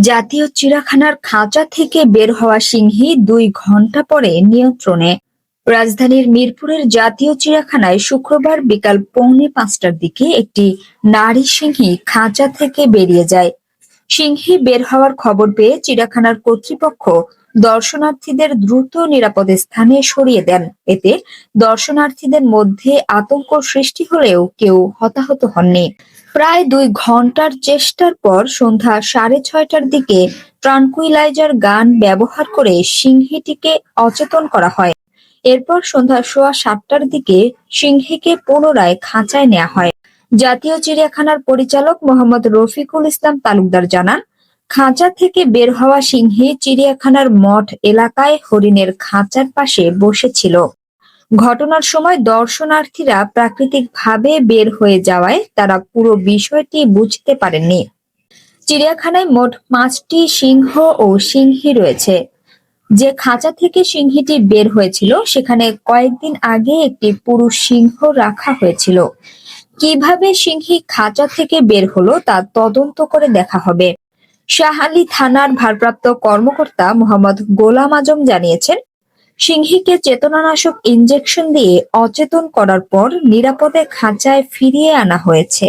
জাতীয় চিড়িয়াখানার খাঁচা থেকে বের হওয়া সিংহী দুই ঘণ্টা পরে নিয়ন্ত্রণে। রাজধানীর মিরপুরের জাতীয় চিড়িয়াখানায় শুক্রবার বিকাল পৌনে পাঁচটার দিকে একটি নারী সিংহী খাঁচা থেকে বেরিয়ে যায়। সিংহী বের হওয়ার খবর পেয়ে চিড়িয়াখানার কর্তৃপক্ষ দর্শনার্থীদের দ্রুত নিরাপদ স্থানে সরিয়ে দেন। এতে দর্শনার্থীদের মধ্যে আতঙ্ক সৃষ্টি হলেও কেউ হতাহত হননি। প্রায় দুই ঘণ্টার চেষ্টার পর সন্ধ্যা সাড়ে ছয়টার দিকে ট্রানকুইলাইজার গান ব্যবহার করে সিংহীটিকে অচেতন করা হয়। এরপর সন্ধ্যা সোয়া সাতটার দিকে সিংহীকে পুনরায় খাঁচায় নেওয়া হয়। জাতীয় চিড়িয়াখানার পরিচালক মোহাম্মদ রফিকুল ইসলাম তালুকদার জানান খাঁচা থেকে বের হওয়া সিংহী চিড়িয়াখানার মঠ এলাকায় হরিণের খাঁচার পাশে বসেছিল। ঘটনার সময় দর্শনার্থীরা প্রাকৃতিকভাবে বের হয়ে যাওয়ায় তারা পুরো বিষয়টি বুঝতে পারেননি। চিড়িয়াখানায় মোট পাঁচটি সিংহ ও সিংহী রয়েছে। যে খাঁচা থেকে সিংহীটি বের হয়েছিল, সেখানে কয়েকদিন আগে একটি পুরুষ সিংহ রাখা হয়েছিল। কীভাবে সিংহী খাঁচা থেকে বের হলো তা তদন্ত করে দেখা হবে। শাহালি থানার ভারপ্রাপ্ত কর্মকর্তা মোহাম্মদ গোলাম আজম জানিয়েছেন, সিংহীকে চেতনানাশক ইনজেকশন দিয়ে অচেতন করার পর নিরাপদে খাঁচায় ফিরিয়ে আনা হয়েছে।